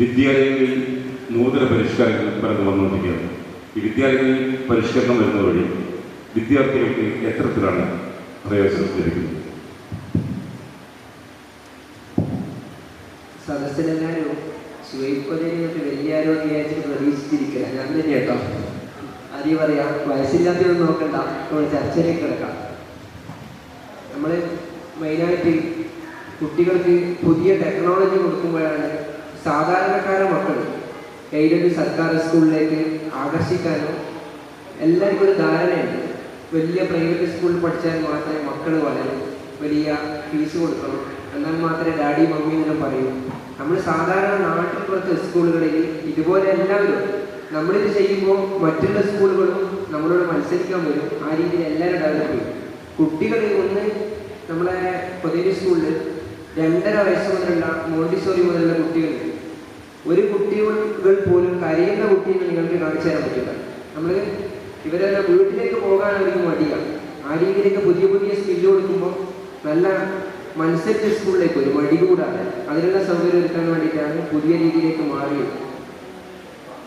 വിദ്യാലയങ്ങളിൽ നൂതന പരിഷ്കാരങ്ങൾ പലതും വന്നുകൊണ്ടിരിക്കുകയാണ്. ഈ വിദ്യാലയങ്ങളിൽ പരിഷ്കരണം വരുന്ന വഴി വിദ്യാർത്ഥികൾക്ക് എത്തരത്തിലാണ് പ്രയോജനം ലഭിക്കുന്നത്? സദസ്സിലെല്ലാവരും ശുവൈപ്പതിനൊക്കെ വലിയ ആരോഗ്യമായിട്ട് പ്രതീക്ഷിച്ചിരിക്കുക. ഞാൻ തന്നെ കേട്ടോ. ആദ്യം പറയാം വയസ്സില്ലാത്തതൊന്നും നോക്കണ്ട. നമ്മൾ ചർച്ചയിലേക്ക് കിടക്കാം. നമ്മൾ മെയിനായിട്ട് കുട്ടികൾക്ക് പുതിയ ടെക്നോളജി കൊടുക്കുമ്പോഴാണ് സാധാരണക്കാര മക്കൾ എയ്ഡഡ് സർക്കാർ സ്കൂളിലേക്ക് ആകർഷിക്കാനോ എല്ലാവർക്കും ഒരു ധാരണയുണ്ട്. വലിയ പ്രൈവറ്റ് സ്കൂളിൽ പഠിച്ചാൽ മാത്രമേ മക്കൾ വളരും. വലിയ ഫീസ് കൊടുക്കണം. എന്നാൽ മാത്രമേ ഡാഡി മമ്മി എന്ന് പറയൂ. നമ്മൾ സാധാരണ നാട്ടിൽ പുറത്ത് സ്കൂളുകളിൽ ഇതുപോലെ എല്ലാവരും നമ്മളിത് ചെയ്യുമ്പോൾ മറ്റുള്ള സ്കൂളുകളും നമ്മളോട് മത്സരിക്കാൻ വരും. ആ രീതിയിൽ എല്ലാവരും ഡെവലപ്പ് ചെയ്യും. കുട്ടികൾ ഒന്ന് നമ്മളെ പൊതുവെ സ്കൂളിൽ രണ്ടര വയസ്സ് മുതലുള്ള മോണ്ടിസോറി മുതലുള്ള കുട്ടികളുണ്ട്. ഒരു കുട്ടികൾ പോലും കരയുന്ന കുട്ടിയെ നിങ്ങൾക്ക് കാണിച്ചു തരാൻ പറ്റില്ല. നമ്മൾ ഇവരെല്ലാം വീട്ടിലേക്ക് പോകാൻ അവർക്ക് മടിയാണ് ആ രീതിയിലേക്ക് പുതിയ പുതിയ സ്കില്ല് കൊടുക്കുമ്പോൾ നല്ല മത്സരിച്ച സ്കൂളിലേക്ക് ഒരു മടി കൂടാതെ. അതിനുള്ള സൗകര്യം ഒരുക്കാൻ വേണ്ടിയിട്ടാണ് പുതിയ രീതിയിലേക്ക് മാറിയത്.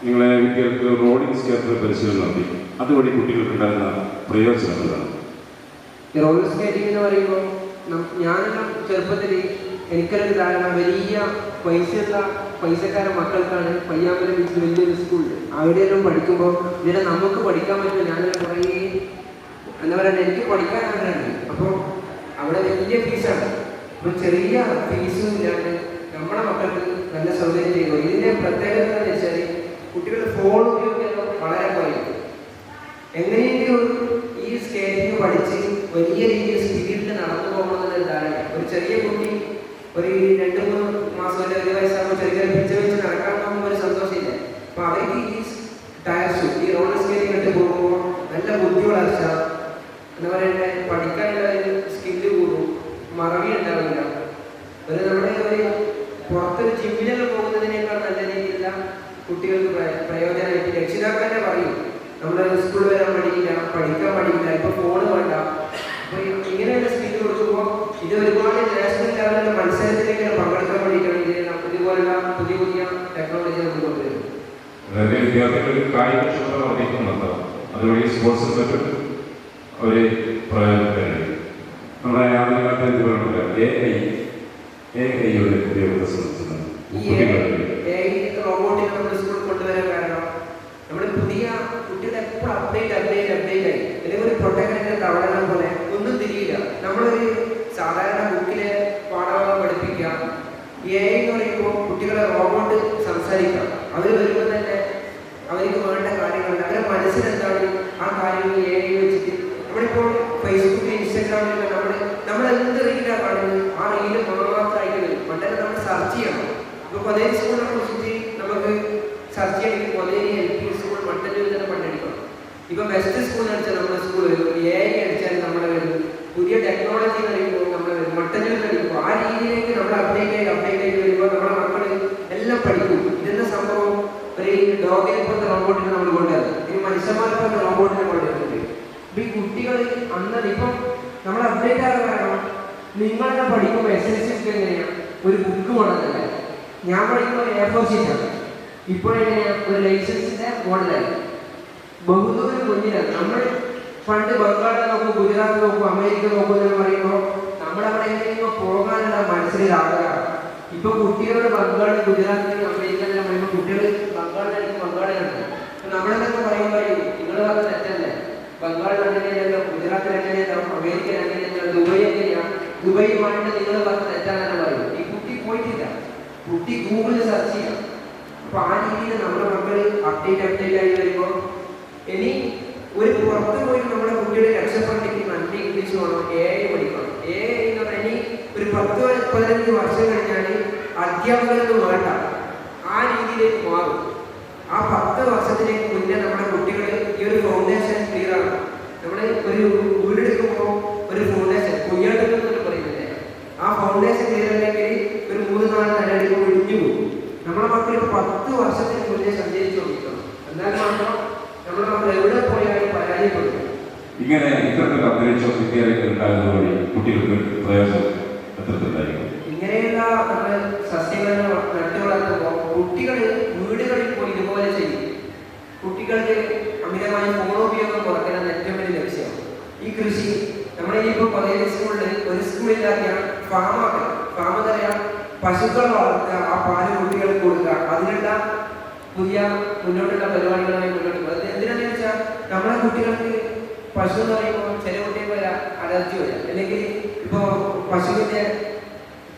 നിങ്ങളെ വിദ്യാർത്ഥികൾ റോഡിംഗ് സ്കേറ്റർ പരിശീലനം നടത്തി. അതുവഴി കുട്ടികൾക്കുണ്ടാകുന്ന പ്രയോജനം എന്താണ്? റോളർ സ്കേറ്റിംഗ് എന്ന് പറയുമ്പോൾ ഞാനെല്ലാം ചെറുപ്പത്തിൽ എനിക്കൊരു ധാരണ വലിയ പൈസയുള്ള പൈസക്കാര മക്കൾക്കാണ് പയ്യാമ്പലം ബീച്ചിൽ വലിയൊരു സ്കൂളുണ്ട് അവിടെയെല്ലാം പഠിക്കുമ്പോൾ ഇവിടെ നമുക്ക് പഠിക്കാൻ പറ്റുമോ? ഞാനൊരു കുറേ എന്താ പറയുക എനിക്ക് പഠിക്കാൻ ആഗ്രഹമുണ്ട്. അപ്പോൾ അവിടെ വലിയ ഫീസാണ് അപ്പോൾ ചെറിയ ഫീസും ഇല്ലാണ്ട് നമ്മുടെ മക്കൾക്ക് നല്ല സൗകര്യം ചെയ്യുന്നു. ഇതിന്റെ പ്രത്യേകത എന്താണെന്ന് വെച്ചാൽ കുട്ടികൾ ഫോൺ ഉപയോഗിക്കുന്നത് വളരെ കുറയും. എങ്ങനെയെങ്കിലും ഈ സ്കേറ്റിംഗ് പഠിച്ച് വലിയ രീതിയിൽ സ്പീഡിൽ നടന്നു പോകണമെന്നുള്ള ഒരു ചെറിയ കുട്ടി ഒരു രണ്ട് മൂന്ന് മാസം അല്ലെ ഒരു വയസ്സാകുമ്പോൾ ചെറിയ പിച്ച വെച്ച് നടക്കാൻ പോകുമ്പോൾ ഒരു സന്തോഷമില്ല. അപ്പൊ അവർക്ക് ഈ ടയർസ് ഈ റോഡ് സ്കേറ്റിംഗ് ഇട്ട് പോകുമ്പോൾ നല്ല ബുദ്ധി വളർച്ച എന്താ പറയണ്ടേ? പഠിക്കാനുള്ള ഒരു സ്കില്ല് കൂടും. മറവി ഉണ്ടാവില്ല. ഒരു നമ്മുടെ ഒരു പുറത്തൊരു ജിമ്മിലൊക്കെ പോകുന്നതിനേക്കാൾ നല്ല രീതിയിലുള്ള കുട്ടികൾക്ക് പ്ര- പ്രയോജനമായിട്ട് രക്ഷിതാക്കളെ പറയും. നമ്മുടെ സ്കൂളിൽ വരാൻ പഠിക്കില്ല പഠിക്കാൻ പഠിക്കില്ല ഇപ്പൊ ഫോണ് വേണ്ട. അപ്പൊ ഇങ്ങനെയുള്ള സ്കില്ല് കൊടുക്കുമ്പോൾ ഇത് ഒരുപാട് നാഷണൽ ലെവലിലുള്ള മത്സരത്തിലേക്ക് പങ്കെടുക്കാൻ വേണ്ടിയിട്ടാണ് ഇത് ഇതുപോലുള്ള പുതിയ പുതിയ ടെക്നോളജി നമുക്ക് കൊണ്ടുവരുന്നത്. അതായത് വിദ്യാർത്ഥികൾക്ക് കായികക്ഷമത വർദ്ധിക്കുന്നുണ്ട്. അതുവഴി സ്പോർട്സ് അവരെ പ്രയോജനപ്പെടുന്നത് നമ്മുടെ ആധുനിക കാലത്ത് എന്ത് പറയുന്നത് എ ഐ എ ഐയുടെ ഉപയോഗത്തെ സംബന്ധിച്ചിട്ടുണ്ട് റോബോട്ടിനെ നമ്മുടെ സ്കൂളിൽ കൊണ്ടുവരാൻ കാരണം നമ്മുടെ പുതിയ കുട്ടികളെ എപ്പോഴും അപ്ഡേറ്റ് അപ്ഡേറ്റ് അപ്ഡേറ്റ് ആയി അല്ലെങ്കിൽ ഒരു പ്രൊട്ടക്ടറിന്റെ തവളകളെ പോലെ ഒന്നും തിരിയില്ല നമ്മളൊരു സാധാരണ ബുക്കിലെ പാഠഭാഗം പഠിപ്പിക്കാം എ എന്ന് പറയുമ്പോൾ കുട്ടികളെ റോബോട്ട് സംസാരിക്കാം അവർ വരുമ്പോൾ തന്നെ അവർക്ക് വേണ്ട കാര്യങ്ങളുണ്ട് അവരുടെ മനസ്സിലെന്താണ്? ആ കാര്യങ്ങൾ എ ഐ വെച്ചിട്ട് നമ്മളിപ്പോൾ ഫേസ്ബുക്ക് ഇൻസ്റ്റാഗ്രാമിലൊക്കെ നമ്മൾ നമ്മൾ എന്ത് റീലാണ് കാണുന്നത്? ആ റീൽ മാത്രമായിട്ട് വരും. പണ്ടൊക്കെ നമ്മൾ സെർച്ച് ചെയ്യണം. ഇപ്പോൾ സ്കൂൾ സ്കൂളിനെ കുറിച്ചിട്ട് നമുക്ക് സെർച്ച് ചെയ്യണമെങ്കിൽ കൊതേരി എൽ പി സ്കൂൾ മട്ടന്നൂരിൽ തന്നെ പണ്ടെടുക്കണം ഇപ്പോൾ ബെസ്റ്റ് സ്കൂൾ അടിച്ചാൽ നമ്മുടെ സ്കൂൾ വരും. എ ഐ അടിച്ചാൽ നമ്മുടെ വരും പുതിയ ടെക്നോളജി എന്ന് പറയുമ്പോൾ നമ്മുടെ വരും മട്ടന്നൂർ അടിക്കുമ്പോൾ രീതിയിലേക്ക് നമ്മൾ അപ്ഡേറ്റ് ആയി അപ്ഡേറ്റ് ആയി വരുമ്പോൾ നമ്മുടെ മക്കൾ എല്ലാം പഠിക്കും. ഇതെന്താ സംഭവം? ഒരു ഡോഗിനെ പോലത്തെ റോബോട്ടിനെ നമ്മൾ കൊണ്ടുവരുന്നത് ഇനി മനുഷ്യന്മാരെ പോലത്തെ റോബോട്ടിനെ കൊണ്ടുവരുന്നുണ്ട് അപ്പൊ ഈ കുട്ടികൾ അന്നത് ഇപ്പം നമ്മൾ അപ്ഡേറ്റ് ആകാൻ കാരണം നിങ്ങളെ പഠിക്കുമ്പോൾ എസ് എൽ സി ഒക്കെ എങ്ങനെയാണ് ഒരു ബുക്ക് വേണമെന്നല്ല ഞാൻ പഠിക്കുമ്പോൾ എ ഫോർ ഷീറ്റാണ് ഇപ്പോഴെങ്ങനെയാ ഒരു ലൈസൻസിന്റെ മോഡലായി ബഹുദൂരം മുന്നിലാണ് നമ്മൾ പണ്ട് ബംഗാളിൽ നോക്കും ഗുജറാത്ത് നോക്കും അമേരിക്ക നോക്കും എന്ന് പറയുമ്പോൾ നമ്മളവിടെ എങ്ങനെയെങ്കിലും പോകാനുള്ള മനസ്സിൽ ആഗ്രഹമാണ്. ഇപ്പൊ കുട്ടികൾ ബംഗാളി ഗുജറാത്തിൽ അമേരിക്കയിലെല്ലാം പറയുമ്പോൾ കുട്ടികൾ ബംഗാളിലായിരിക്കും ബംഗാളിലാണ് നമ്മളെന്നൊക്കെ പറയുമ്പോൾ നിങ്ങൾ പറഞ്ഞ തെറ്റല്ലേ? ബംഗാളിൽ അങ്ങനെയല്ലോ ഗുജറാത്തിൽ എങ്ങനെയല്ലോ അമേരിക്ക അങ്ങനെയല്ലോ ദുബായ് എങ്ങനെയാണ് ദുബായുമായിട്ട് നിങ്ങൾ പറഞ്ഞ തെറ്റാണെന്ന് പറയും ഈ കുട്ടി പോയിട്ടില്ല. കുട്ടി ഗൂഗിളിൽ സെർച്ച് ചെയ്യാം അപ്പൊ ആ രീതിയിൽ നമ്മുടെ മക്കൾ അപ്ഡേറ്റ് അപ്ഡേറ്റ് ആയി വരുമ്പോൾ ഇനി ഒരു പുറത്ത് പോയി നമ്മുടെ കുട്ടിയുടെ രക്ഷപ്പെടണമെങ്കിൽ നല്ല ഇംഗ്ലീഷ് വേണം എ ഐ പഠിക്കണം. എ ഐ എന്ന് പറഞ്ഞാൽ ഇനി ഒരു പത്ത് പതിനഞ്ച് വർഷം കഴിഞ്ഞാൽ അധ്യാപകരൊന്നും വേണ്ട. ആ രീതിയിലേക്ക് മാറും. ആ പത്ത് വർഷത്തിലേക്ക് മുന്നേ നമ്മുടെ കുട്ടികൾ ഈ ഒരു ഫൗണ്ടേഷൻ ക്ലിയർ ആണ് നമ്മുടെ ഒരു വീടെടുക്കുമ്പോൾ ഒരു ഫൗണ്ടേഷൻ കൊയ്യാട്ടെന്ന് പറയുന്നില്ലേ? ആ ഫൗണ്ടേഷൻ ക്ലിയർ അല്ലെങ്കിൽ ഒരു മൂന്ന് നാല് നിലയിലേക്ക് ഒഴിഞ്ഞു പോകും. നമ്മുടെ മക്കൾ പത്ത് വർഷത്തിന് മുന്നേ സഞ്ചരിച്ചു നോക്കണം എന്നാൽ മാത്രം നമ്മുടെ മക്കൾ എവിടെ പോയാലും പരാജയപ്പെടും ഇത്തരത്തിലുള്ള അന്തരീക്ഷം വിദ്യാലയത്തിൽ വഴി കുട്ടികൾക്ക് പ്രയോജനം എത്രത്തിലുണ്ടായിരിക്കും ഇന്ന് ഇങ്ങനെയുള്ള നമ്മൾ സസ്യങ്ങൾ നട്ടു വളർത്തുമ്പോൾ കുട്ടികൾ വീടുകളിൽ പോയി ഇതുപോലെ ചെയ്യും. കുട്ടികൾക്ക് അമിതമായ ഫോണോപയോഗം കുറയ്ക്കണം ഏറ്റവും വലിയ ലക്ഷ്യം. ഈ കൃഷി നമ്മുടെ ഇപ്പോൾ കുറേ സ്കൂളിൽ ഒരു സ്കൂളില്ലാത്ത ഫാമാക്കണം ഫാം പറയാം പശുക്കൾ വളർത്തുക ആ പാൽ കുട്ടികൾക്ക് കൊടുക്കുക. അതിനുള്ള പുതിയ മുന്നോട്ടുള്ള പരിപാടികളാണ് മുന്നോട്ട് എന്തിനാണെന്ന് വെച്ചാൽ നമ്മുടെ കുട്ടികൾക്ക് പശു എന്ന് പറയുമ്പോൾ ചില കുട്ടികൾക്ക് വരാം അലർജി വരാം അല്ലെങ്കിൽ ഇപ്പോൾ പശുവിന്റെ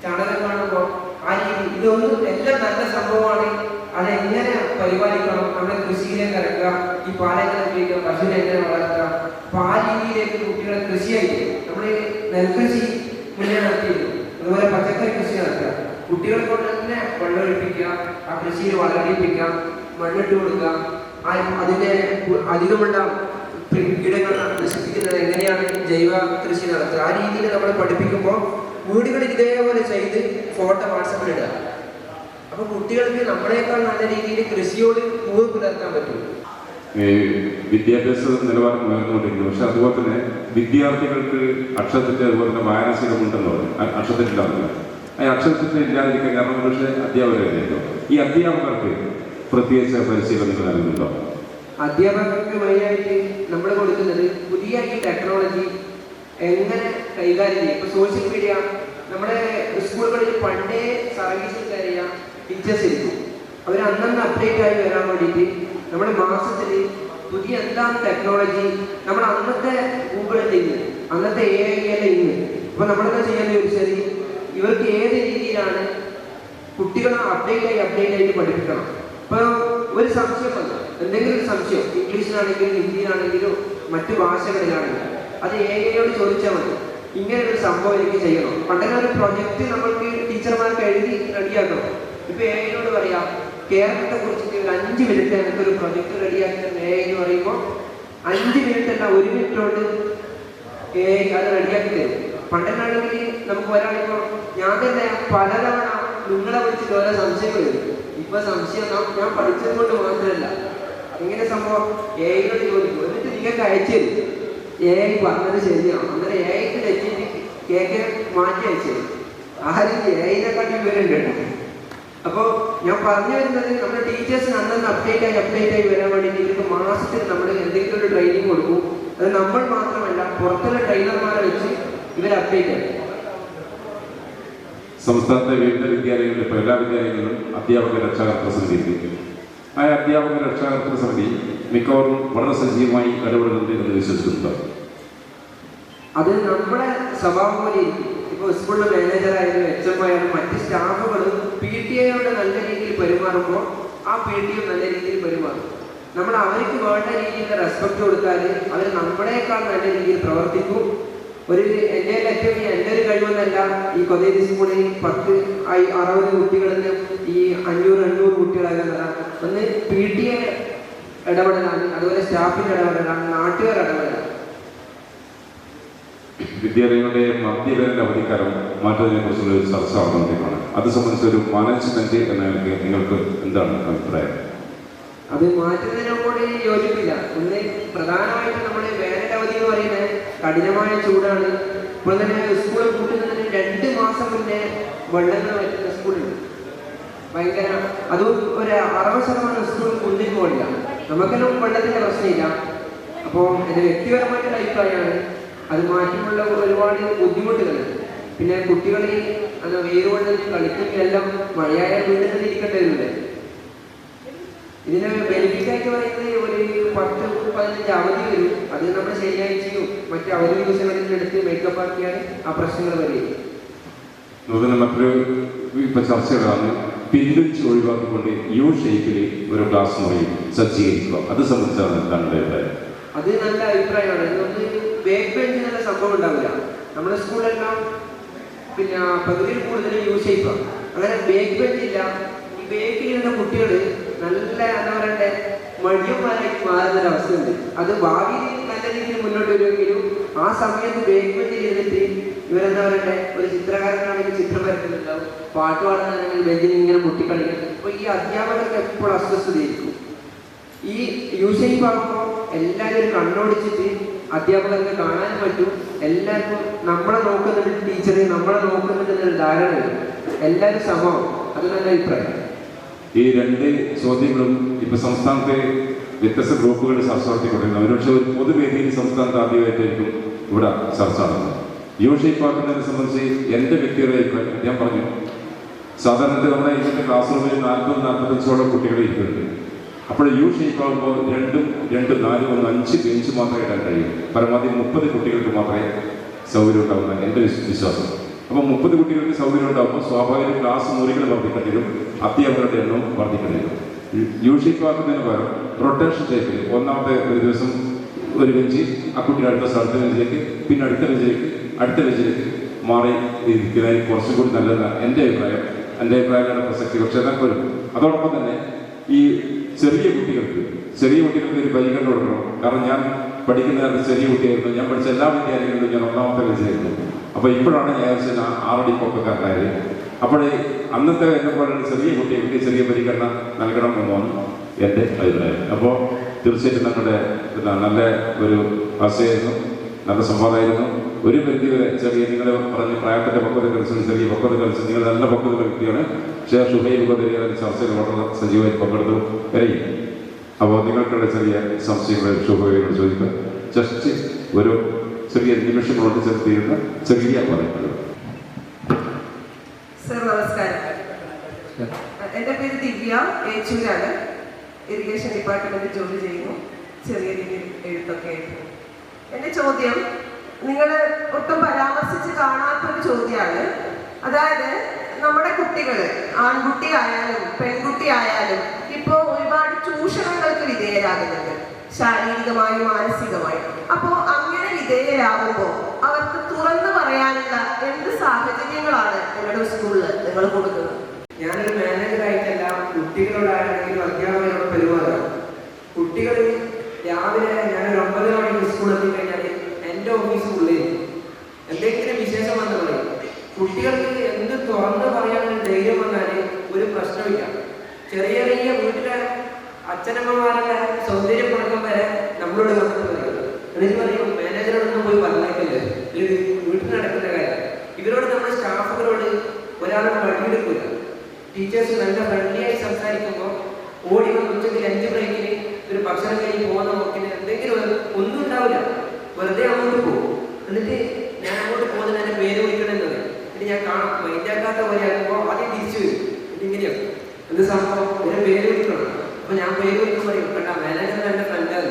ചാണകം കാണുമ്പോൾ ആ രീതി ഇതൊന്നും എല്ലാം നല്ല സംഭവമാണ്. അതെങ്ങനെ പരിപാലിക്കണം? നമ്മുടെ കൃഷിയിലെ കിടക്കുക ഈ പാലെങ്ങനെ ഉപയോഗിക്കുക പശുവിനെ എങ്ങനെ വളർത്തുക? അപ്പൊ ആ രീതിയിലേക്ക് കുട്ടികളെ കൃഷിയായിട്ട് നമ്മൾ നെൽകൃഷി മുന്നേ നടത്തിയിരുന്നു. അതുപോലെ പച്ചക്കറി കൃഷി നടത്തുക. കുട്ടികളെ കൊണ്ട് തന്നെ വെള്ളമൊഴിപ്പിക്കുക ആ കൃഷിയിൽ വളരെയിപ്പിക്കുക മണ്ണിട്ട് കൊടുക്കുക. അധികമുള്ള പ്രി- കീടങ്ങൾ നശിപ്പിക്കുന്നത് എങ്ങനെയാണ് ജൈവ കൃഷി നടത്തുക? ആ രീതിയിൽ നമ്മൾ പഠിപ്പിക്കുമ്പോൾ വീടുകളിൽ ഇതേപോലെ ചെയ്ത് ഫോട്ടോ വാട്സപ്പിൽ ഇടുക. അപ്പൊ കുട്ടികൾക്ക് നമ്മളെക്കാൾ നല്ല രീതിയിൽ കൃഷിയോട് കൂറ് പുലർത്താൻ പറ്റും. വിദ്യാഭ്യാസ നിലവാരം ഉയർന്നുകൊണ്ടിരിക്കുന്നു പക്ഷെ അതുപോലെ തന്നെ വിദ്യാർത്ഥികൾക്ക് അക്ഷരത്തിന്റെ അതുപോലെ തന്നെ വായനാശീലമുണ്ടെന്ന് പറഞ്ഞു. അ- അക്ഷരത്തിലില്ലാന്നില്ല ആ അക്ഷരത്തിൽ ഇല്ലാതിരിക്കാൻ കാരണം പക്ഷേ അധ്യാപകരായിരുന്നു ഈ അധ്യാപകർക്ക് പ്രത്യേകിച്ച് പരിശീലനങ്ങൾ നൽകുന്നുണ്ടോ? അധ്യാപകർക്ക് മെയിനായിട്ട് നമ്മൾ കൊടുക്കുന്നത് പുതിയ ഈ ടെക്നോളജി എങ്ങനെ കൈകാര്യം ചെയ്യും? ഇപ്പൊ സോഷ്യൽ മീഡിയ നമ്മുടെ സ്കൂളുകളിൽ പണ്ടേ സർവീസിൽ കയറിയ ടീച്ചേഴ്സ് ഇരിക്കും അവർ അന്നന്ന് അപ്ഡേറ്റ് ആയി വരാൻ വേണ്ടിയിട്ട് നമ്മുടെ മാസത്തിൽ പുതിയ എന്താണ് ടെക്നോളജി നമ്മൾ അന്നത്തെ ഗൂഗിളിൽ ഇന്ന് അന്നത്തെ എ ഐ ഇന്ന് അപ്പൊ നമ്മളെന്താ ചെയ്യാന്ന് ചോദിച്ചാൽ ഇവർക്ക് ഏത് രീതിയിലാണ് കുട്ടികളെ അപ്ഡേറ്റ് ആയി അപ്ഡേറ്റ് ആയിട്ട് പഠിപ്പിക്കണം? ഇപ്പൊ ഒരു സംശയം വന്നു. എന്തെങ്കിലും ഒരു സംശയം ഇംഗ്ലീഷിലാണെങ്കിലും ഹിന്ദിയിലാണെങ്കിലും മറ്റു ഭാഷകളിലാണെങ്കിലും അത് ഏകയോട് ചോദിച്ചാൽ മതി. ഇങ്ങനെ ഒരു സംഭവം എനിക്ക് ചെയ്യണം. പണ്ടൊക്കെ ഒരു പ്രൊജക്ട് നമ്മൾക്ക് ടീച്ചർമാർക്ക് എഴുതി റെഡിയാക്കണം ഇപ്പൊ ഏകയോട് പറയാം കേരളത്തെ കുറിച്ച് ഒരു അഞ്ച് മിനിറ്റ് എനിക്ക് ഒരു പ്രൊജക്ട് റെഡിയാക്കി എ എന്ന് പറയുമ്പോൾ അഞ്ച് മിനിറ്റ് അല്ല ഒരു മിനിറ്റ് കൊണ്ട് ഏ അത് റെഡിയാക്കി തരും. പണ്ടെന്നാണെങ്കിൽ നമുക്ക് ഒരാളിപ്പോ ഞാൻ തന്നെ പലതവണ നിങ്ങളെ വിളിച്ചിട്ട് ഓരോ സംശയങ്ങൾ ഇപ്പൊ സംശയം ഞാൻ പഠിച്ചത് കൊണ്ട് മാത്രമല്ല. ഇങ്ങനെ സംഭവം ഏയോട് ചോദിക്കും. എന്നിട്ട് നിങ്ങൾക്ക് അയച്ചു തരും. എ ഐ പറഞ്ഞത് ശരിയാണ്? അങ്ങനെ എ ഐക്ക് തെറ്റിട്ട് കേക്ക് മാറ്റി അയച്ചു തരും. ആരും എ ഐനെക്കാട്ടി വിവരമുണ്ട് അപ്പോൾ ഞാൻ പറഞ്ഞു വരുന്നത് നമ്മുടെ ടീച്ചേഴ്സിന് അന്നന്ന് അപ്ഡേറ്റ് ആയി അപ്ഡേറ്റ് ആയി വരാൻ വേണ്ടിയിട്ട് ഇവർക്ക് മാസത്തിൽ നമ്മൾ എന്തെങ്കിലും ഒരു ട്രെയിനിങ് കൊടുക്കും. അത് നമ്മൾ മാത്രമല്ല പുറത്തുള്ള ട്രെയിനർമാരെ വെച്ച് ഇവർ അപ്ഡേറ്റ് ആയി സംസ്ഥാനത്തെ വിവിധ വിദ്യാലയങ്ങളിൽ ഇപ്പോൾ എല്ലാ വിദ്യാലയങ്ങളിലും അധ്യാപക രക്ഷാകർത്തൃ സമിതി ഇരിക്കും ആ അധ്യാപക രക്ഷാകർത്തൃ സമിതി മിക്കവാറും വളരെ സജീവമായി ഇടപെടുന്നുണ്ട് എന്ന് വിശ്വസിക്കുന്നുണ്ട് അത് നമ്മുടെ സ്വഭാവം പോലെ ഇപ്പോൾ സ്കൂളിലെ മാനേജർ ആയാലും എച്ച് എം ആയാലും മറ്റ് സ്റ്റാഫുകളും പി ടി എയോട് നല്ല രീതിയിൽ പെരുമാറുമ്പോൾ ആ പി ടി എം നല്ല രീതിയിൽ പെരുമാറും. നമ്മൾ അവർക്ക് വേണ്ട രീതിയിൽ റെസ്പെക്ട് കൊടുത്താൽ അവർ നമ്മളെക്കാൾ നല്ല രീതിയിൽ പ്രവർത്തിക്കും. ഒരു എന്റെ ഏറ്റവും എന്റെ ഒരു കഴിവെന്നല്ല ഈ കൊതേരി സ്കൂളിൽ പത്ത് ഐ- അറുപത് കുട്ടികളിൽ ഈ അഞ്ഞൂറ് എണ്ണൂറ് കുട്ടികളാകുന്നതാണ് ഒന്ന് പി ടി എ ഇടപെടലാണ് അതുപോലെ സ്റ്റാഫിന്റെ ഇടപെടലാണ് നാട്ടുകാർ ഇടപെടലാണ്. വിദ്യാലയങ്ങളുടെ മദ്യവേദന അവധിക്കാലം മാറ്റുന്നതിനെ കുറിച്ചുള്ള ഒരു ചർച്ച നടന്നുകൊണ്ടിരിക്കുകയാണ്. അത് സംബന്ധിച്ച ഒരു മാനേജ്മെന്റ് എന്ന നിങ്ങൾക്ക് എന്താണ് അഭിപ്രായം? അത് മാറ്റുന്നതിനോട് യോജിപ്പില്ല. ഒന്ന് പ്രധാനമായിട്ട് നമ്മൾ വേനലവധി എന്ന് പറയുന്നത് കഠിനമായ ചൂടാണ്. ഇപ്പോൾ തന്നെ സ്കൂൾ കൂട്ടുന്നതിന് രണ്ട് മാസം മുന്നേ വെള്ളം പറ്റുന്ന സ്കൂളുണ്ട്. ഭയങ്കര അതും ഒരു അറുപത് ശതമാനം സ്കൂൾ കുന്നിൽ പോകില്ല നമുക്കെല്ലാം വെള്ളത്തിന്റെ പ്രശ്നമില്ല. അപ്പോൾ എന്റെ വ്യക്തിപരമായിട്ടുള്ള അഭിപ്രായമാണ് അത് മാറ്റുമ്പോൾ ഒരുപാട് ബുദ്ധിമുട്ടുകളുണ്ട് പിന്നെ കുട്ടികൾ അത് വേരുകൊണ്ടതിൽ കളിക്കുന്നതെല്ലാം മഴയായ വീട്ടിൽ തന്നെ ഇരിക്കേണ്ടി വരുന്നില്ലേ ഇതിന് ബെനിഫിറ്റ് ആയിട്ട് പറയുന്നത് ഒരു പത്ത് പതിനഞ്ച് അവധി വരും. അത് നമ്മൾ ശരിയായി ചെയ്യും. മറ്റേ അവധി ദിവസങ്ങളിൽ എടുത്ത് മേക്കപ്പ് ആക്കിയാണ് ആ പ്രശ്നങ്ങൾ വരിക അതുപോലെ മറ്റൊരു ഇപ്പൊ ചർച്ചകളാണ് പിൻവലിച്ച് ഒഴിവാക്കിക്കൊണ്ട് യു ഷേപ്പിൽ ഒരു ക്ലാസ് മുറി സജ്ജീകരിക്കുക. അത് സംബന്ധിച്ചാണ് എന്താണ് അഭിപ്രായം. അത് നല്ല അഭിപ്രായമാണ്. ഇതൊന്ന് ബാക്ക് ബെഞ്ച് നല്ല സംഭവം ഉണ്ടാവില്ല. നമ്മുടെ സ്കൂളിലെല്ലാം പിന്നെ പകുതിയിൽ കൂടുതൽ യു ചെയ്യുക. അങ്ങനെ ബാക്ക് ബെഞ്ച് ഇല്ല. ഈ ബാക്കിലിരുന്ന കുട്ടികൾ നല്ല എന്താ പറയണ്ടെ മടിയന്മാരായിട്ട് മാറുന്ന ഒരു അവസ്ഥയുണ്ട് അത് ഭാവിയിൽ നല്ല രീതിയിൽ മുന്നോട്ട് വരുമെങ്കിലും ആ സമയത്ത് ബേക്ക്മെന്റ് ചെയ്തിട്ട് ഇവരെന്താ പറയണ്ടേ ഒരു ചിത്രകാരനാണെങ്കിൽ ചിത്രം വരക്കുന്നുണ്ടാവും പാട്ട് പാടുന്നതാണെങ്കിൽ ബെഞ്ചിൽ ഇങ്ങനെ മുട്ടിക്കളിക്കും അപ്പൊ ഈ അധ്യാപകർക്ക് എപ്പോഴും അസ്വസ്ഥതയായിരിക്കും. ഈ യൂസേജ് ആകുമ്പോൾ എല്ലാവരും കണ്ണോടിച്ചിട്ട് അധ്യാപകർക്ക് കാണാൻ പറ്റും. എല്ലാവർക്കും നമ്മളെ നോക്കുന്നുണ്ട് ടീച്ചർ നമ്മളെ നോക്കുന്നുണ്ട് എന്നൊരു ധാരണയുണ്ട് എല്ലാവരും സമമാവും അത് നല്ല അഭിപ്രായം. ഈ രണ്ട് ചോദ്യങ്ങളും ഇപ്പൊ സംസ്ഥാനത്തെ വ്യത്യസ്ത ഗ്രൂപ്പുകൾ ചർച്ച നടത്തിക്കൊണ്ടിരുന്നു ഒരുപക്ഷെ ഒരു പൊതുവേദിയിൽ സംസ്ഥാനത്ത് ആദ്യമായിട്ടായിരിക്കും ഇവിടെ ചർച്ച നടന്നത്. യു ഷേപ്പാക്കുന്നതിനെ സംബന്ധിച്ച് എന്റെ വ്യക്തിയുടെ അഭിപ്രായം ഞാൻ പറഞ്ഞു. സാധാരണ നമ്മുടെ ഇന്നത്തെ ക്ലാസ് റൂമിൽ നാൽപ്പത് നാൽപ്പത്തഞ്ചോളം കുട്ടികൾ ഇരിക്കുന്നുണ്ട്. അപ്പോൾ യു ഷേപ്പ് ആകുമ്പോൾ രണ്ടും രണ്ട് നാലും ഒന്ന് അഞ്ച് ബെഞ്ച് മാത്രമേ ഇടാൻ കഴിയൂ. പരമാവധി മുപ്പത് കുട്ടികൾക്ക് മാത്രമേ സൗകര്യം ഉണ്ടാവുന്ന എന്റെ വിശ്വ- വിശ്വാസം. അപ്പോൾ മുപ്പത് കുട്ടികൾക്ക് സൗകര്യം ഉണ്ടാകുമ്പോൾ സ്വാഭാവിക ക്ലാസ് മുറികൾ വർദ്ധിക്കേണ്ടി വരും അധ്യാപകരുടെ എണ്ണം വർദ്ധിക്കേണ്ടി വരും യു ആക്കുന്നതിന് പകരം റൊട്ടേഷൻ ടൈപ്പിൽ ഒന്നാമത്തെ ഒരു ദിവസം ഒരു ബെഞ്ച് ആ കുട്ടിയുടെ അടുത്ത സ്ഥലത്ത് ബെഞ്ചിലേക്ക് പിന്നെ അടുത്ത ബെഞ്ചിലേക്ക് അടുത്ത ബെഞ്ചിലേക്ക് മാറി ഇരിക്കുന്നതിന് കുറച്ചും കൂടി നല്ലതാണ് എന്റെ അഭിപ്രായം എന്റെ അഭിപ്രായം പ്രസക്തി പക്ഷേ അതൊക്കെ വരും അതോടൊപ്പം തന്നെ ഈ ചെറിയ കുട്ടികൾക്ക് ചെറിയ കുട്ടികൾക്ക് ഒരു പരിഗണന കൊടുക്കണം. കാരണം ഞാൻ പഠിക്കുന്ന ചെറിയ കുട്ടിയായിരുന്നു. ഞാൻ പഠിച്ച എല്ലാ വിദ്യാലയങ്ങളിലും ഞാൻ ഒന്നാമത്തെ ബെഞ്ചായിരുന്നു അപ്പോൾ ഇപ്പോഴാണ് വിചാരിച്ചത് ഞാൻ ആറടി പൊക്കക്കാരനായത് അപ്പോൾ അന്നത്തെ എന്നെ പോലെയുള്ള ചെറിയ കുട്ടികൾക്ക് ചെറിയ പരിഗണന നൽകണം എന്നാണ് എന്റെ അഭിപ്രായം. അപ്പോൾ തീർച്ചയായിട്ടും നമ്മുടെ നല്ല ഒരു ഭാഷയായിരുന്നു നല്ല സംവാദമായിരുന്നു ഒരു പരിധി വരെ ചെറിയ നിങ്ങൾ പറഞ്ഞ പ്രായത്തിന്റെ പക്വത കളിച്ചു ചെറിയ പക്വത കളിച്ചു നിങ്ങൾ നല്ല പക്വത വ്യക്തിയാണ് പക്ഷേ ഷുഹൈ ഉപദേശിയുടെ ചർച്ചയിൽ വളരെ സജീവമായി പങ്കെടുത്തു. വരെയും അപ്പോൾ നിങ്ങൾക്കുള്ള ചെറിയ സംശയങ്ങൾ ഷുഹൈയോട് ചോദിക്കുക ജസ്റ്റ് ഒരു ചെറിയ കൊണ്ട് ചേർത്തിരുന്ന ചെറിയ പറയുന്നത് സർ നമസ്കാരം എന്റെ പേര് ദിവ്യ ഏച്ചൂരാണ്. ഇറിഗേഷൻ ഡിപ്പാർട്ട്മെന്റ് ജോലി ചെയ്യുന്നു. ചെറിയ രീതിയിൽ എഴുത്തൊക്കെ ആയിരുന്നു. എന്റെ ചോദ്യം നിങ്ങൾ ഒട്ടും പരാമർശിച്ച് കാണാത്തൊരു ചോദ്യമാണ്. അതായത് നമ്മുടെ കുട്ടികൾ ആൺകുട്ടി ആയാലും പെൺകുട്ടി ആയാലും ഇപ്പോൾ ഒരുപാട് ചൂഷണങ്ങൾക്ക് വിധേയരാകുന്നുണ്ട്. ശാരീരികമായും മാനസികമായും. അപ്പോ അങ്ങനെ വിധേയരാകുമ്പോൾ അവർക്ക് തുറന്നു പറയാനുള്ള എന്ത് സാഹചര്യങ്ങളാണ് നിങ്ങളുടെ സ്കൂളിൽ നിങ്ങൾ കൊടുക്കുന്നത്? ഞാനൊരു മാനേജറായിട്ടല്ല കുട്ടികളോടാണെങ്കിലും അധ്യാപകരോട് പെരുമാറുക കുട്ടികൾ രാവിലെ ഞാനൊരു ഒമ്പത് മണിക്ക് സ്കൂളിൽ എത്തിക്കഴിഞ്ഞാൽ എന്റെ ഓഫീസ് ഉള്ളിൽ എന്തെങ്കിലും വിശേഷം വന്ന് പറയും കുട്ടികൾക്ക് എന്ത് തുറന്ന് പറയാനുള്ള ധൈര്യം വന്നാൽ ഒരു പ്രശ്നമില്ല ചെറിയ ചെറിയ വീട്ടിലെ അച്ഛനമ്മമാരുടെ സൗന്ദര്യപ്പണക്കം വരെ നമ്മളോട് നമുക്ക് പറയും എന്നിട്ട് പറയും മാനേജറോടൊന്നും പോയി പറഞ്ഞേക്കില്ല? ഇത് വീട്ടിൽ നടക്കുന്ന കാര്യം. ഇവരോട് നമ്മുടെ സ്റ്റാഫുകളോട് ഒരാളും പണിയെടുക്കില്ല ടീച്ചേഴ്സ് നല്ല ഫ്രണ്ട്ലിയായി സംസാരിക്കുമ്പോൾ ഓടി ഉച്ചയ്ക്ക് അഞ്ച് ബ്രേക്കിന് ഒരു ഭക്ഷണം കഴിഞ്ഞ് പോകുന്ന നോക്കിന് എന്തെങ്കിലും ഒന്നും ഉണ്ടാവില്ല. വെറുതെ അങ്ങോട്ട് പോകും. എന്നിട്ട് ഞാൻ അങ്ങോട്ട് പോകുന്നത് എന്റെ പേര് വിളിക്കണമെന്ന് എന്നത് എന്നിട്ട് ഞാൻ കാണാം മൈൻഡാക്കാത്ത പോലെ ആകുമ്പോൾ ആദ്യം തിരിച്ചു വരും. എന്നിട്ട് ഇങ്ങനെയാണ് എന്ത് സംഭവം? എന്റെ പേര് അപ്പൊ ഞാൻ പേര് വിളിക്കുമ്പോൾ പറയും കേട്ടാ മാനേജർ എന്റെ ഫ്രണ്ടാണ്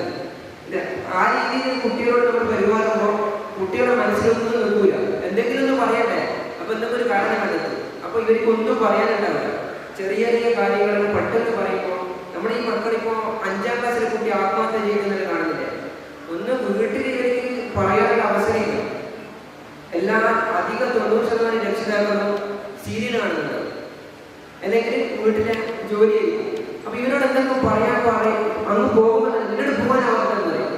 ആ രീതിയിൽ കുട്ടികളോട് നമ്മൾ പെരുമാറുമ്പോൾ കുട്ടികളുടെ മനസ്സിലൊന്നും നിൽക്കൂല. എന്തെങ്കിലും ഒന്ന് പറയട്ടെ അപ്പൊ എന്തെങ്കിലും ഒരു കാരണം കണ്ടെത്തും. ഇവർക്ക് ഒന്നും പറയാനുണ്ടാവില്ല. ചെറിയ ചെറിയ കാര്യങ്ങൾ പെട്ടെന്ന് പറയുമ്പോൾ നമ്മുടെ ഈ മക്കളിപ്പോ അഞ്ചാം ക്ലാസ്സിലെ കുട്ടി ആത്മഹത്യ ചെയ്യുന്നത് കാണുന്നില്ല? ഒന്ന് വീട്ടിൽ ഇവർക്ക് പറയാനുള്ള അവസരമില്ല. എല്ലാ അധിക തൊണ്ണൂറ് ശതമാനം രക്ഷിതാക്കളും സീരിയൽ കാണുന്നുണ്ട്. അല്ലെങ്കിൽ വീട്ടിലെ ജോലി ചെയ്യും അപ്പൊ ഇവരോട് എന്തൊക്കെ പറയാൻ പറയും അങ്ങ് പോകുമ്പോൾ എന്നോട് പോകാൻ പറയും.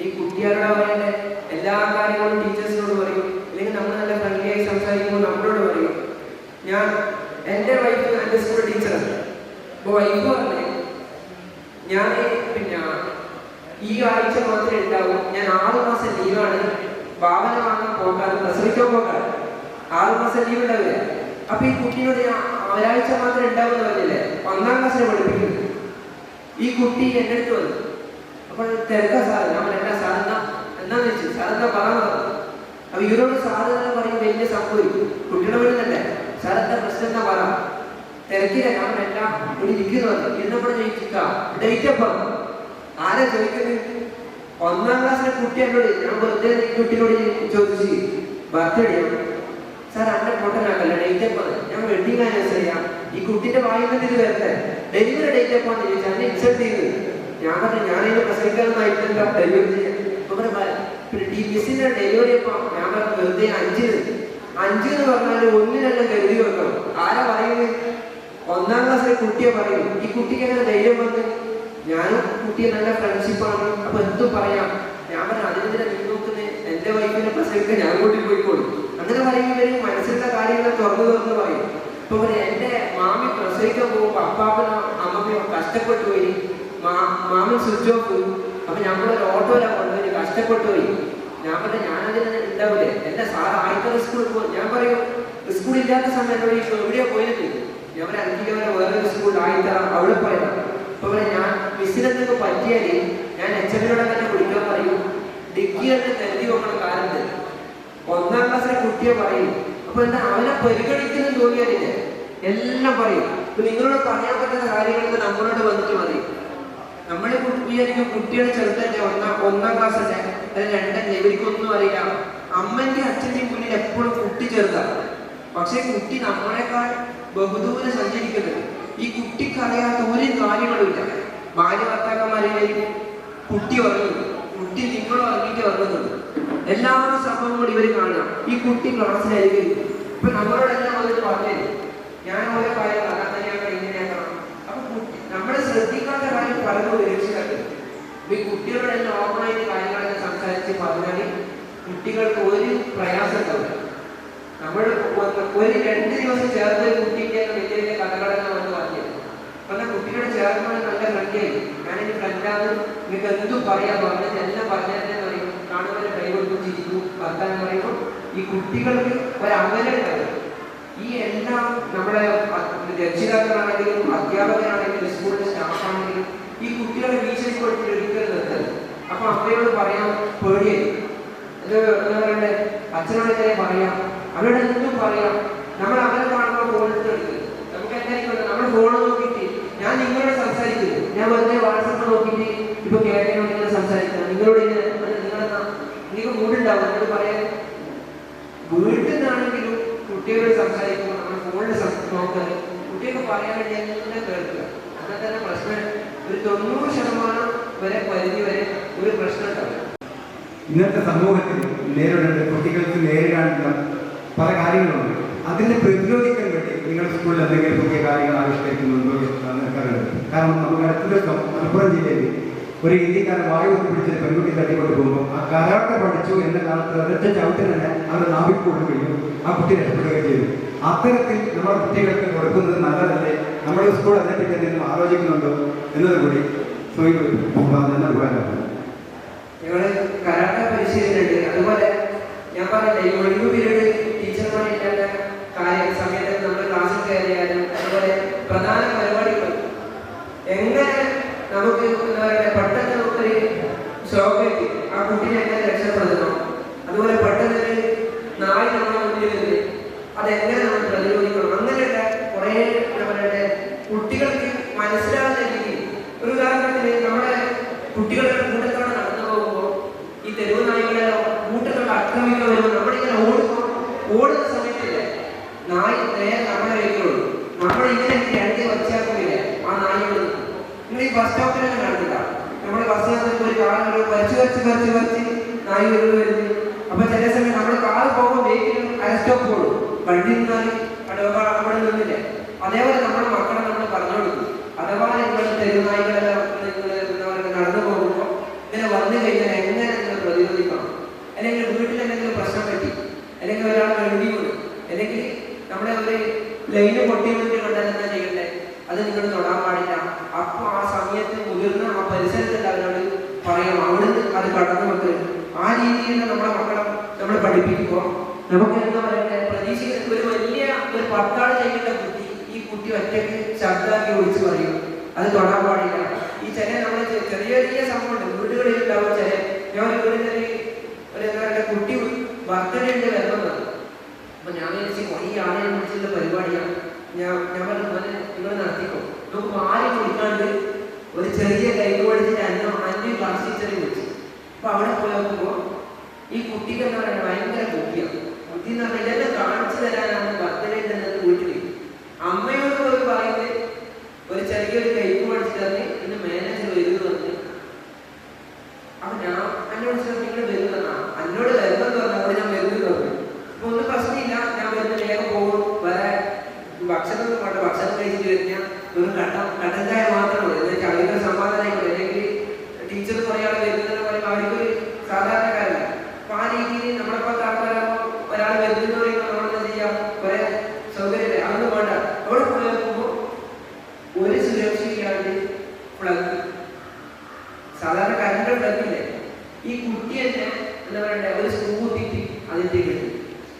ഈ കുട്ടികളുടെ അവരുടെ എല്ലാ കാര്യങ്ങളും ടീച്ചേഴ്സിനോട് പറയും. അല്ലെങ്കിൽ നമ്മൾ നല്ല ഫ്രണ്ട്ലി സംസാരിക്കുമ്പോൾ നമ്മളോട് പറയും. ഞാൻ എന്റെ വൈഫ് എന്റെ സ്കൂൾ ടീച്ചറാണ് അപ്പോൾ വൈഫ് പറഞ്ഞു ഞാൻ പിന്നെ ഈ ആഴ്ച മാത്രമേ ഉണ്ടാവൂ. ഞാൻ ആറു മാസം ലീവാണ് ഭാവന വാങ്ങാൻ പോകാതെ പ്രസവിക്കാൻ പോകാതെ ആറു മാസം ലീവ് ഉണ്ടാവില്ല. അപ്പൊ ഈ കുട്ടിയോട് ഞാൻ ഒരാഴ്ച മാത്രമേ ഉണ്ടാവുമെന്ന് പറഞ്ഞില്ലേ? ഒന്നാം ക്ലാസ്സിൽ പഠിപ്പിക്കുന്നു. ഈ കുട്ടി എന്റെ അടുത്ത് വന്നു. അപ്പോൾ തിരക്ക സാറ് ഞാൻ എന്താ എന്താ? എന്താന്ന് വെച്ചു സാർ പറയാൻ പറഞ്ഞു അപ്പൊ ഇവരോട് സാറ് തന്നെ പറയും വലിയ സംഭവിക്കും കുട്ടികളെ വീടുന്നല്ലേ സാർ എന്താ പ്രശ്നം? എന്താ പറ? തിരക്കില്ല. ഞാൻ എല്ലാം ഇവിടെ ഇരിക്കുന്നത് ഇരുന്നപ്പോൾ ചോദിച്ചിട്ടാ. ഡേറ്റ് അപ്പം ആരാ ചോദിക്കുന്നത്? ഒന്നാം ക്ലാസ്സിലെ കുട്ടി എന്നോട് ഞാൻ വെറുതെ കുട്ടിയോട് ചോദിച്ചു ബർത്ത്ഡേ സാർ അവിടെ പൊട്ടനാക്കല്ല ഡേറ്റ് അപ്പം ഞാൻ വെഡിങ് ആനിവേഴ്സറിയാ ഈ കുട്ടിന്റെ വായിൽ നിന്ന് ഇത് വരട്ടെ. ഡെലിവറി ഡേറ്റ് അപ്പം ചോദിച്ചു അന്നെ ഇൻസൾട്ട് ചെയ്തു. ഞാൻ പറഞ്ഞു ഞാനിത് പ്രസംഗിക്കാനൊന്നായിട്ടില്ല ഡെലിവറി ചെയ്യാൻ. അപ്പൊ പറഞ്ഞു, "ബ- പിന്നെ ഡി മിസ്സിന്റെ ഡെലിവറി അപ്പം ഞാൻ പറഞ്ഞു വെറുതെ അഞ്ചിന് അഞ്ച് എന്ന് പറഞ്ഞാൽ ഒന്നിനെല്ലാം കരുതി വെക്കണം. ആരാ പറയുന്നത് ഒന്നാം ക്ലാസ്സിലെ കുട്ടിയെ പറയും. ഈ കുട്ടിക്ക് എങ്ങനെ ധൈര്യം വന്ന്? ഞാനും കുട്ടിയെ നല്ല ഫ്രണ്ട്ഷിപ്പാണ് അപ്പൊ എന്തും പറയാം. ഞാൻ പറഞ്ഞു അതിനെതിരെ നീ നോക്കുന്നത് എന്റെ വൈഫിനെ പ്രസവിക്കാൻ ഞാൻ കൂട്ടി പോയിക്കോളും അങ്ങനെ പറയുമ്പോൾ മനസ്സിലുള്ള കാര്യങ്ങൾ തുറന്നു തുറന്നു പറയും ഇപ്പൊ എന്റെ മാമി പ്രസവിക്കാൻ പോകുമ്പോ അപ്പാപ്പനോ അമ്മമ്മയോ കഷ്ടപ്പെട്ടു പോയി. മാ- മാമൻ സ്വിച്ച് ഓഫ് അപ്പൊ ഞമ്മളൊരു ഓട്ടോയിലാ കൊണ്ടുപോയി. കഷ്ടപ്പെട്ടു പോയി. ഞാൻ പറഞ്ഞു ഞാനതിന് ഉണ്ടാവില്ലേ എന്റെ സാർ ആയിക്കോട്ടെ സ്കൂളിൽ പോകും ഞാൻ പറയും സ്കൂളില്ലാത്ത സമയത്ത് ഈ എവിടെയോ പോയിട്ട് ഞാൻ ഒരു അഞ്ച് കിലോ വേറൊരു സ്കൂളിൽ ആയിട്ടാ അവിടെ പോയതാണ് അപ്പൊ പറയാം ഞാൻ മിസ്സിനെന്തൊക്കെ പറ്റിയാൽ ഞാൻ എച്ച് തന്നെ വിളിക്കാൻ പറയും. ഡിഗ്രി തന്നെ കരുതി വെക്കണം കാലത്ത് ഒന്നാം ക്ലാസ്സിലെ കുട്ടിയെ പറയും അപ്പൊ എന്താ അവനെ പരിഗണിക്കുന്ന ജോലിയാണ് എല്ലാം പറയും. ഇപ്പൊ നിങ്ങളോട് പറയാൻ പറ്റുന്ന കാര്യങ്ങളൊക്കെ നമ്മളോട് വന്നിട്ട് മതി നമ്മളെ വിചാരിക്കും കുട്ടിയുടെ ചെറുതന്നെ ഒന്നാം ഒന്നാം ക്ലാസ് അല്ലേ? അല്ലെങ്കിൽ രണ്ടല്ലേ ഇവർക്കൊന്നും അറിയില്ല. അമ്മന്റെ അച്ഛന്റെയും മുന്നിൽ എപ്പോഴും കുട്ടി ചെറുതാണ് പക്ഷെ കുട്ടി നമ്മളെക്കാൾ ബഹുദൂരം സഞ്ചരിക്കുന്നത്. ഈ കുട്ടിക്ക് അറിയാത്ത ഒരു കാര്യങ്ങളുമില്ല ഭാര്യ ഭർത്താക്കന്മാരെ കുട്ടി ഉറങ്ങുന്നു കുട്ടി നിങ്ങൾ ഉറങ്ങിയിട്ട് എല്ലാ സംഭവങ്ങളും ഇവർ കാണുക. ഈ കുട്ടി ക്ലാസ്സിലായിരിക്കും ഇപ്പൊ നമ്മളോടെല്ലാം അവർ പറഞ്ഞു ഞാൻ ഓരോ കാര്യം അങ്ങനെയാക്കണം ഇങ്ങനെയാക്കണം അപ്പൊ കുട്ടി ശ്രദ്ധിക്കാത്ത കാര്യം പറഞ്ഞു രക്ഷിതാക്കൾ ഈ കുട്ടികളോടെല്ലാം ഓപ്പണായിട്ട് കാര്യങ്ങളൊക്കെ സംസാരിച്ച് പറഞ്ഞാൽ കുട്ടികൾക്ക് ഒരു പ്രയാസം ഉണ്ടാവില്ല. നമ്മൾ ഒരു രണ്ട് ദിവസം ചേർത്ത് കുട്ടിക്ക് വലിയ കഥകളെല്ലാം വന്ന് പറഞ്ഞു അപ്പൊ കുട്ടിയോട് ചേർന്നാൽ നല്ല ഫ്രണ്ടായി ഞാനെന്റെ ഫ്രണ്ടാണ് നിങ്ങൾക്ക് എന്തും പറയാൻ പറഞ്ഞത് എല്ലാം പറഞ്ഞാൽ കാണുന്നവരെ കൈ കൊടുത്തു ചിരിച്ചു വർത്താനം പറയുമ്പോൾ ഈ കുട്ടികൾക്ക് ഒരമ്മനെ അമലുണ്ടാവും ഈ എല്ലാം നമ്മുടെ രക്ഷിതാക്കളാണെങ്കിലും അധ്യാപകരാണെങ്കിലും സ്കൂളിലെ സ്റ്റാഫാണെങ്കിലും ഈ കുട്ടികളെ ഭീഷണിപ്പെടുത്തി ഒരിക്കലും നിർത്തരുത്. അപ്പൊ അമ്മയോട് പറയാം പേടിയായി ഇത് എന്താ അച്ഛനോടൊക്കെ പറയാം? അവരോട് എന്തും പറയാം. നമ്മൾ അവരെ കാണുമ്പോൾ ഫോൺ എടുക്കരുത് നമുക്ക് എന്തായിരിക്കും നമ്മൾ ഫോൺ നോക്കിയിട്ട് ഞാൻ നിങ്ങളോട് സംസാരിക്കുന്നു. ഞാൻ വെറുതെ വാട്സപ്പ് നോക്കിയിട്ട് ഇപ്പൊ കേരളയോട് നിങ്ങൾ സംസാരിക്കുന്നത് നിങ്ങളോട് ഇങ്ങനെ നിങ്ങൾക്ക് മൂടുണ്ടാവും എന്നോട് പറയാൻ വീട്ടിൽ നിന്നാണെങ്കിലും കുട്ടികളോട് സംസാരിക്കുമ്പോൾ നമ്മൾ ഫോണിൽ നോക്കുക കുട്ടികൾക്ക് പറയാൻ എല്ലാം കേൾക്കുക. അങ്ങനെ തന്നെ പ്രശ്നം. ഒരു തൊണ്ണൂറ് ശതമാനം വരെ പരിധി വരെ ഒരു പ്രശ്നം ഇന്നത്തെ സമൂഹത്തിൽ നേരിടേണ്ട കുട്ടികൾക്ക് നേരിടാനുള്ള പല കാര്യങ്ങളുണ്ട്. അതിനെ പ്രതിരോധിക്കാൻ വേണ്ടി നിങ്ങൾ സ്കൂളിൽ എന്തെങ്കിലും പുതിയ കാര്യങ്ങൾ ആവിഷ്കരിക്കുന്നുണ്ടോ എന്ന് നിൽക്കാറുണ്ട് കാരണം നമുക്ക് അടുത്ത ദിവസം മലപ്പുറം ജില്ലയിൽ ഒരു ഇന്ത്യക്കാരൻ വായു പിടിച്ച് പെൺകുട്ടി തട്ടിക്കൊണ്ട് പോകുമ്പോൾ ആ കരാട്ട പഠിച്ചു എന്ന കാലത്ത് ഒരൊറ്റ ചവിട്ടിൽ തന്നെ അവരുടെ നാവിൽ കൊടുക്കുകയും ആ കുട്ടി രക്ഷപ്പെടുകയും ചെയ്തു. അത്തരത്തിൽ നമ്മുടെ കുട്ടികൾക്ക് കൊടുക്കുന്നത് നല്ലതല്ലേ? നമ്മുടെ സ്കൂൾ അതിനെപ്പറ്റി എന്തെങ്കിലും ആലോചിക്കുന്നുണ്ടോ? എന്നതും കൂടി ഞങ്ങൾ കരാട്ട പരിശീലനമുണ്ട്. അതുപോലെ ഞാൻ പറഞ്ഞില്ലേ ഈ ഒഴിവ് പീരീഡ് ടീച്ചർമാരില്ലാത്ത കാര്യം സമയത്ത് നമ്മൾ ക്ലാസ്സിൽ കയറിയാലും അതുപോലെ പ്രധാന പരിപാടികൾ. എങ്ങനെ നമുക്ക് എന്താ പറയുക പെട്ടെന്ന് നമുക്കൊരു ഷോക്ക് ആ കുട്ടീനെ എങ്ങനെ രക്ഷപ്പെടുത്തണം? അതുപോലെ പെട്ടെന്ന് ഒരു നായി നമ്മുടെ മുന്നിൽ വരുന്നത് അതെങ്ങനെ നമ്മൾ പ്രതിരോധിക്കണം? അങ്ങനെയുള്ള കുറേ എന്താ പറയട്ടെ കുട്ടികൾക്ക് മനസ്സിലാവുന്ന രീതിയിൽ ഒരു ഉദാഹരണത്തിന് നമ്മുടെ കുട്ടികളുടെ കൂട്ടത്തോടെ നടന്നു പോകുമ്പോൾ ഈ തെരുവ് നായികളെ കൂട്ടത്തോടെ ആക്രമിക്കാൻ വരുമ്പോൾ നമ്മളിങ്ങനെ ഓടുമ്പോൾ ഓടുന്ന സമയത്തില്ലേ നായി നേരെ നമ്മളെ വയ്ക്കുള്ളൂ നമ്മളിങ്ങനെ രണ്ട് വച്ചാക്കില്ലേ ആ നായികൾ നിങ്ങൾ ഈ ബസ് സ്റ്റോപ്പിലൊക്കെ കണ്ടില്ല നമ്മുടെ ബസ്സിനകത്ത് ഒരു കാർ വരച്ച് വരച്ച് വരച്ച് വരച്ച് നായി വരുന്നു വരുന്നു. അപ്പൊ ചില സമയം നമ്മൾ കാർ പോകുമ്പോൾ വെഹിക്കിൽ അര സ്റ്റോപ്പ് പോകും വണ്ടി നിന്നാൽ അവിടെ നിന്നില്ലേ? അതേപോലെ നമ്മുടെ മക്കളെ നമ്മൾ പറഞ്ഞു കൊടുക്കും. അഥവാ നിങ്ങൾ തെരുനായികളെല്ലാം നിങ്ങൾ എന്താ പറയുക നടന്നു പോകുമ്പോൾ ഇങ്ങനെ വന്നു കഴിഞ്ഞാൽ എങ്ങനെ നിങ്ങൾ പ്രതിരോധിക്കണം? അല്ലെങ്കിൽ വീട്ടിൽ എന്തെങ്കിലും പ്രശ്നം പറ്റി? അല്ലെങ്കിൽ ഒരാൾ വീണു അല്ലെങ്കിൽ നമ്മുടെ ഒരു ലൈന് പൊട്ടി വീട്ടിൽ കണ്ടാൽ അത് നിങ്ങൾ തൊടാൻ പാടില്ല. അപ്പൊ ആ സമയത്ത് മുതിർന്ന ആ പരിസരത്തുള്ള അവരോട് പറയണം. അവിടുന്ന് അത് കടന്നു വെക്കരുത് ആ രീതിയിൽ നമ്മളെ മക്കളെ നമ്മൾ പഠിപ്പിക്കുമ്പോൾ നമുക്ക് എന്താ പറയുന്നത് പ്രതീക്ഷിക്കുന്ന ഒരു വലിയ ഒരു പത്താൾ ചെയ്യേണ്ട ബുദ്ധി ഈ കുട്ടി ഒറ്റയ്ക്ക് ശബ്ദമാക്കി ഒഴിച്ചു പറയും. അത് തൊടാൻ പാടില്ല. ഈ ചില നമ്മൾ ചെറിയ ചെറിയ സംഭവമുണ്ട്. വീടുകളിൽ ഉണ്ടാവും ചില ഞാൻ ഒരു വീടിന്റെ ഒരു എന്താ പറയുക കുട്ടി ബർത്ത്ഡേ വരുന്നത്. അപ്പൊ ഞാൻ വിചാരിച്ചു ഈ ആളെ വിളിച്ചിട്ടുള്ള പരിപാടിയാണ് ഞാൻ ഞാൻ പറഞ്ഞു നിങ്ങൾ നടത്തിക്കോ. നമുക്ക് ആരും വിളിക്കാണ്ട് ഒരു ചെറിയ കൈ പഠിച്ചിട്ട് അന്ന അന്യ ക്ലാസ് ടീച്ചറെ വിളിച്ചു. അപ്പൊ അവിടെ പോയി നോക്കുമ്പോ ഈ കുട്ടിക്ക് എന്താ പറയുക ഭയങ്കര ബുദ്ധിയാണ് ബുദ്ധി എന്ന് പറഞ്ഞാൽ എല്ലാം കാണിച്ചു തരാനാണ് ബർത്ത്ഡേ ഉണ്ടെന്നത് വീട്ടിൽ അമ്മയോട് പോയി പറയുന്നത് ഒരു ചെറിയൊരു കൈപ്പ് പഠിച്ചു തന്നെ ഇന്ന് മാനേജർ വരുന്നു പറഞ്ഞു. അപ്പൊ ഞാൻ എന്നോട് ചോദിച്ചു നിങ്ങൾ അന്നോട് എന്നോട് വരുന്നെന്ന് പറഞ്ഞപ്പോൾ ഞാൻ വരുന്നു പറഞ്ഞു. അപ്പൊ ഒന്നും പ്രശ്നമില്ല ഞാൻ വരുന്ന വേഗം പോകും. ഭക്ഷണം ഒന്നും വേണ്ട ഭക്ഷണം കഴിച്ചിട്ട് കഴിഞ്ഞാൽ ഒരു കട്ടൻ കട്ടൻ ചായ മാത്രമേ ഉള്ളൂ എന്നുവെച്ചാൽ അവർക്ക് സമാധാനമായിക്കോട്ടെ അല്ലെങ്കിൽ ടീച്ചർ കുറേ ആൾ വരുന്നത് പറയുമ്പോൾ അവർക്കൊരു സാധാരണക്കാരല്ല. അപ്പൊ ആ രീതിയിൽ നമ്മളെ പോലത്തെ ആൾക്കാരാകുമ്പോൾ ഒരാൾ വരുന്നു പറയുമ്പോൾ നമ്മൾ എന്താ ചെയ്യാം? കുറെ സൗകര്യമില്ല അതൊന്നും വേണ്ട. അവിടെ പോയി നോക്കുമ്പോൾ ഒരു സുരക്ഷയില്ലാണ്ട് പ്ലഗ് സാധാരണ കറണ്ട് പ്ലഗില്ലേ ഈ കുട്ടി തന്നെ എന്താ പറയണ്ടേ? ഒരു സ്ക്രൂ കുത്തിയിട്ട് അതിലേക്ക് ഇട്ടു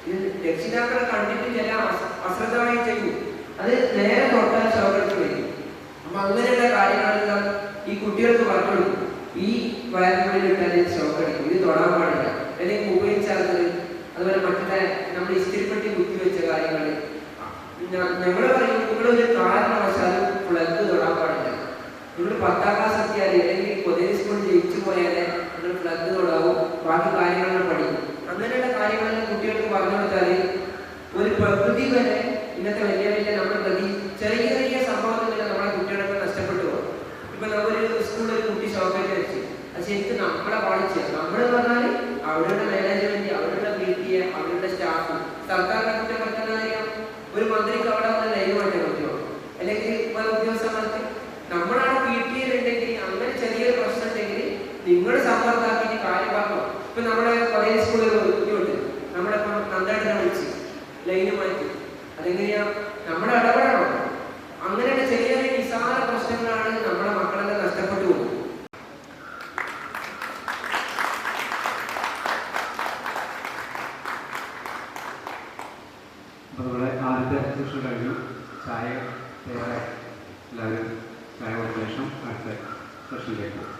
ഇത് രക്ഷിതാക്കളെ കണ്ടിട്ട് ചില അസ- അശ്രദ്ധമായി ചെയ്യും. അത് നേരെ തൊട്ടാൽ ഷോക്കെടുത്ത് വരും അപ്പൊ അങ്ങനെയുള്ള കാര്യങ്ങളെല്ലാം ഈ കുട്ടികൾക്ക് പറഞ്ഞു കൊടുക്കും ഈ വയറിനുള്ളിൽ ഇട്ടാൽ ഷോക്ക് അടിക്കും ഇത് തൊടാൻ പാടില്ല. അല്ലെങ്കിൽ മൊബൈൽ ചാർജർ അതുപോലെ മറ്റേ നമ്മൾ ഇസ്തിരിപ്പെട്ടി കുത്തി വെച്ച കാര്യങ്ങൾ. ഞങ്ങൾ പറയും നിങ്ങളൊരു കാരണവശാലും പ്ലഗ് തൊടാൻ പാടില്ല. നിങ്ങൾ പത്താം ക്ലാസ് എത്തിയാൽ അല്ലെങ്കിൽ പൊതുവെ സ്കൂൾ ജയിച്ചു പോയാലേ നിങ്ങൾ പ്ലഗ് തൊടാവും. ബാക്കി കാര്യങ്ങളെല്ലാം പഠിക്കും. അങ്ങനെയുള്ള കാര്യങ്ങളെല്ലാം കുട്ടികൾക്ക് പറഞ്ഞു കൊടുത്താൽ ഒരു പ്രകൃതി വരെ ഇന്നത്തെ വലിയ വലിയ നമ്മുടെ പ്രതി ചെറിയ ചെറിയ സംഭവത്തിൽ നമ്മുടെ കുട്ടികളൊക്കെ നഷ്ടപ്പെട്ടു പോകും. ഇപ്പൊ നമ്മളൊരു സ്കൂളിൽ ഒരു കുട്ടി ഷോക്കേറ്റ് വെച്ച് അത് ശരിക്കും നമ്മളെ പാളിച്ച് നമ്മൾ പറഞ്ഞാൽ അവരുടെ മാനേജ്മെന്റ് അവരുടെ പി ടി എ അവരുടെ സ്റ്റാഫ് സർക്കാരിനെ കുറ്റം പറ്റുന്ന ഒരു മന്ത്രിക്ക് അവിടെ വന്ന് ലൈവായിട്ട് പറ്റുമോ? അല്ലെങ്കിൽ പല ഉദ്യോഗസ്ഥന്മാർക്ക് നമ്മളാണ് പി അങ്ങനെ ചെറിയൊരു പ്രശ്നം ഉണ്ടെങ്കിൽ നിങ്ങൾ സമ്മർദ്ദാക്കിയിട്ട് കാര്യം പറഞ്ഞു? ഇപ്പൊ നമ്മുടെ കുറേ സ്കൂളുകൾ കുട്ടിയുണ്ട് നമ്മുടെ ഇപ്പം നന്ദേട്ടനെ വിളിച്ച് ലൈന് മാറ്റി അതെങ്ങനെയാ നമ്മുടെ ഇടപെടണം അങ്ങനെയുള്ള ചെറിയ ചെറിയ നിസ്സാര പ്രശ്നങ്ങളാണ് നമ്മുടെ മക്കളെല്ലാം നഷ്ടപ്പെട്ടു പോകുന്നത്. ആദ്യത്തെ സെഷൻ കഴിഞ്ഞു. ചായ തയ്യാറായി എല്ലാവരും ചായ കൊടുത്ത ശേഷം അടുത്ത സെഷനിലേക്ക്